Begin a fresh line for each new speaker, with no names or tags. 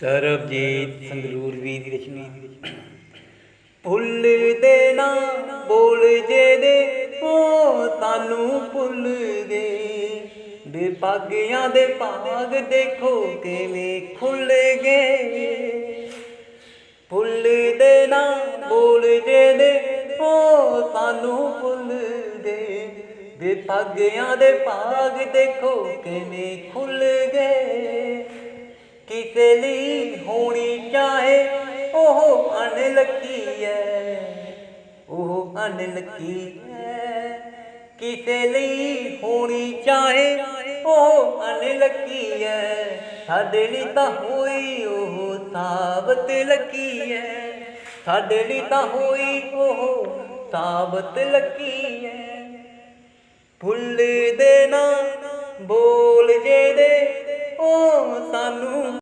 ਸਰਬਜੀਤ ਸੰਗਰੂਰ ਵੀ ਦੀ ਰਚਨਾ। ਭੁੱਲ ਦੇ ਨਾ, ਬੋਲ ਜੇ ਦੇ ਉਹ ਤਾਨੂੰ ਭੁੱਲ ਗਏ ਦੇ ਦੇ ਭਾਗ ਦੇਖੋ ਕਿਵੇਂ ਖੁੱਲ ਗਏ। ਭੁੱਲ ਦੇ ਨਾ, ਬੋਲ ਜੇ ਦੇ ਉਹ ਸਾਨੂੰ ਭੁੱਲ ਗਏ ਦੇ ਦੇ ਭਾਗ ਦੇਖੋ ਕਿਵੇਂ ਖੁੱਲ ਕਿਸੇ ਲਈ ਹੋਣੀ ਚਾਹੇ, ਉਹ ਅਨਲਕੀ ਹੈ? ਉਹ ਅਨਲਕੀ ਹੈ? ਕਿਸੇ ਲਈ ਹੋਣੀ ਚਾਹੇ, ਉਹ ਅਨਲਕੀ ਹੈ? ਸਾਡੇ ਲਈ ਤਾਂ ਹੋਈ ਉਹ ਸਾਬਤ ਲੱਕੀ ਹੈ? ਸਾਡੇ ਲਈ ਤਾਂ ਹੋਈ ਉਹ ਸਾਬਤ ਲੱਕੀ ਹੈ? ਭੁੱਲ ਦੇ ਨਾ ਬੋਲ ਜੇ ਦੇ, ਉਹ ਸਾਨੂੰ